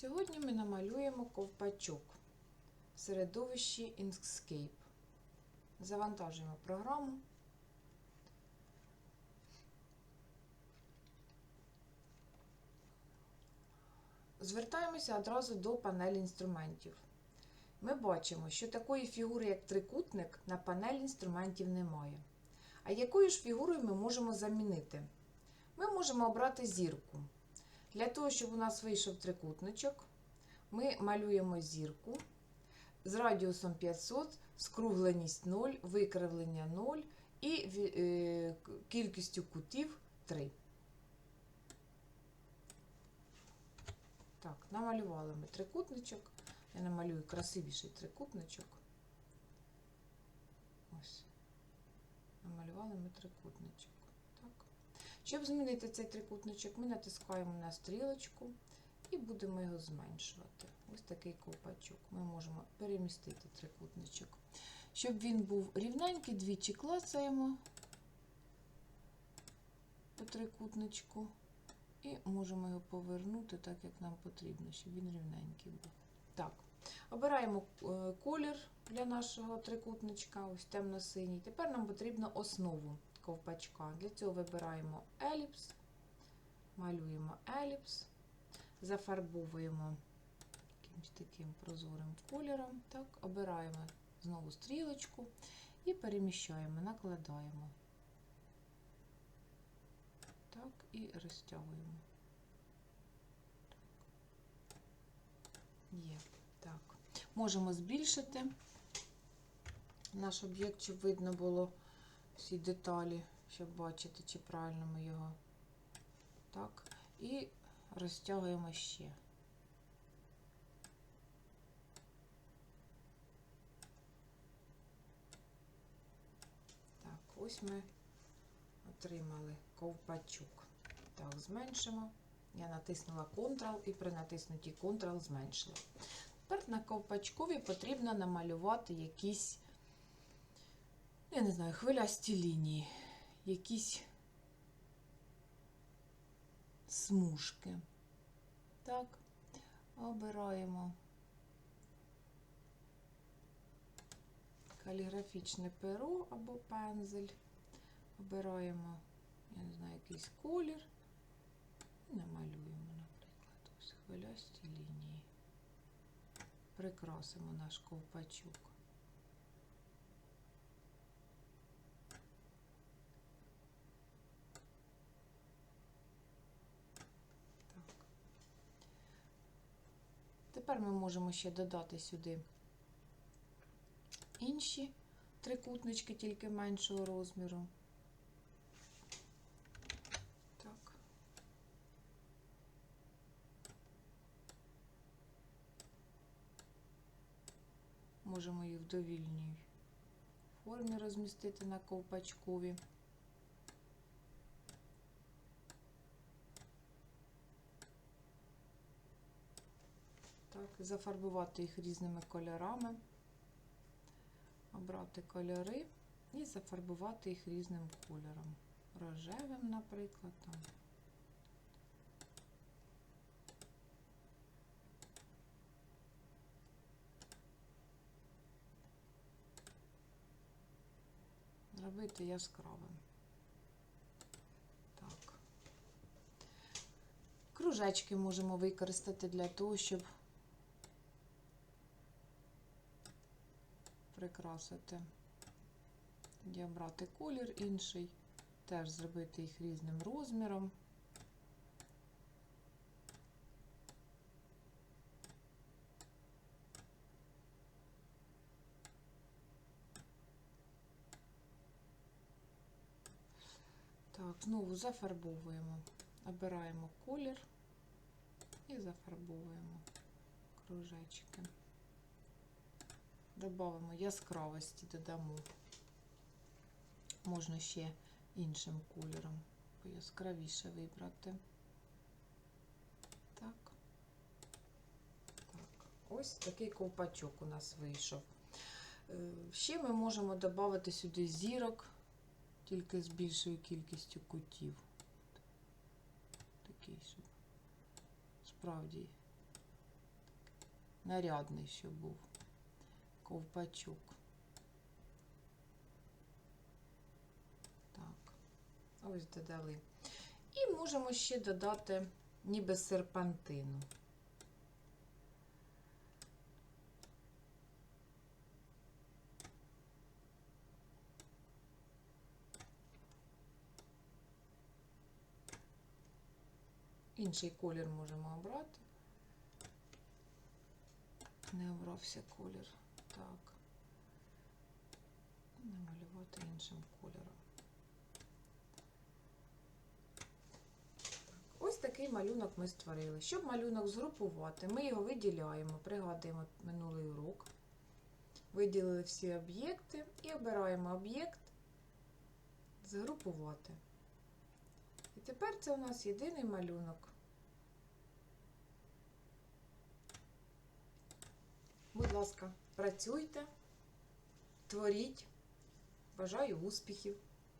Сьогодні ми намалюємо ковпачок в середовищі Inkscape. Завантажуємо програму. Звертаємося одразу до панелі інструментів. Ми бачимо, що такої фігури, як трикутник, на панелі інструментів немає. А якою ж фігурою ми можемо замінити? Ми можемо обрати зірку. Для того, щоб у нас вийшов трикутничок, ми малюємо зірку з радіусом 500, скругленість 0, викривлення 0 і е, кількістю кутів 3. Так, намалювали ми трикутничок. Я намалюю красивіший трикутничок. Ось. Намалювали ми трикутничок. Щоб змінити цей трикутничок, ми натискаємо на стрілочку і будемо його зменшувати. Ось такий ковпачок. Ми можемо перемістити трикутничок. Щоб він був рівненький, двічі клацаємо по трикутничку і можемо його повернути так, як нам потрібно, щоб він рівненький був. Так, обираємо е, колір для нашого трикутничка, ось темно-синій. Тепер нам потрібно основу ковпачка. Для цього вибираємо еліпс, малюємо еліпс, зафарбовуємо якимось таким прозорим кольором. Так, обираємо знову стрілочку і переміщаємо, накладаємо. Так, і розтягуємо. Є. Так. Можемо збільшити наш об'єкт, щоб видно було всі деталі, щоб бачити, чи правильно ми його. Так. І розтягуємо ще. Так, ось ми отримали ковпачок. Так, зменшимо. Я натиснула Ctrl і при натиснутті Ctrl зменшила. Тепер на ковпачкові потрібно намалювати якісь, я не знаю, хвилясті лінії, якісь смужки. Так, обираємо каліграфічне перо або пензель. Обираємо, я не знаю, якийсь колір. І намалюємо, наприклад, ось хвилясті лінії. Прикрасимо наш ковпачок. Так. Тепер ми можемо ще додати сюди інші трикутнички, тільки меншого розміру. Можемо їх в довільній формі розмістити на ковпачкові. Так, зафарбувати їх різними кольорами, обрати кольори і зафарбувати їх різним кольором. Рожевим, наприклад, там. Зробити яскравим. Так. Кружечки можемо використати для того, щоб прикрасити. Тоді обрати колір інший, теж зробити їх різним розміром. Так, знову зафарбовуємо. Обираємо колір і зафарбовуємо кружечки. Добавимо яскравості, додамо. Можна ще іншим кольором пояскравіше вибрати. Так. Так, ось такий ковпачок у нас вийшов. Е, Ще ми можемо додати сюди зірок, тільки з більшою кількістю кутів. Такий, щоб справді нарядний, щоб був ковпачок. Так, ось додали. І можемо ще додати ніби серпантину. Інший колір можемо обрати. Не обрався колір. Так. Намалювати іншим кольором. Ось такий малюнок ми створили. Щоб малюнок згрупувати, ми його виділяємо, пригадуємо минулий урок. Виділили всі об'єкти і обираємо об'єкт згрупувати. І тепер це у нас єдиний малюнок. Будь ласка, працюйте, творіть. Бажаю успіхів!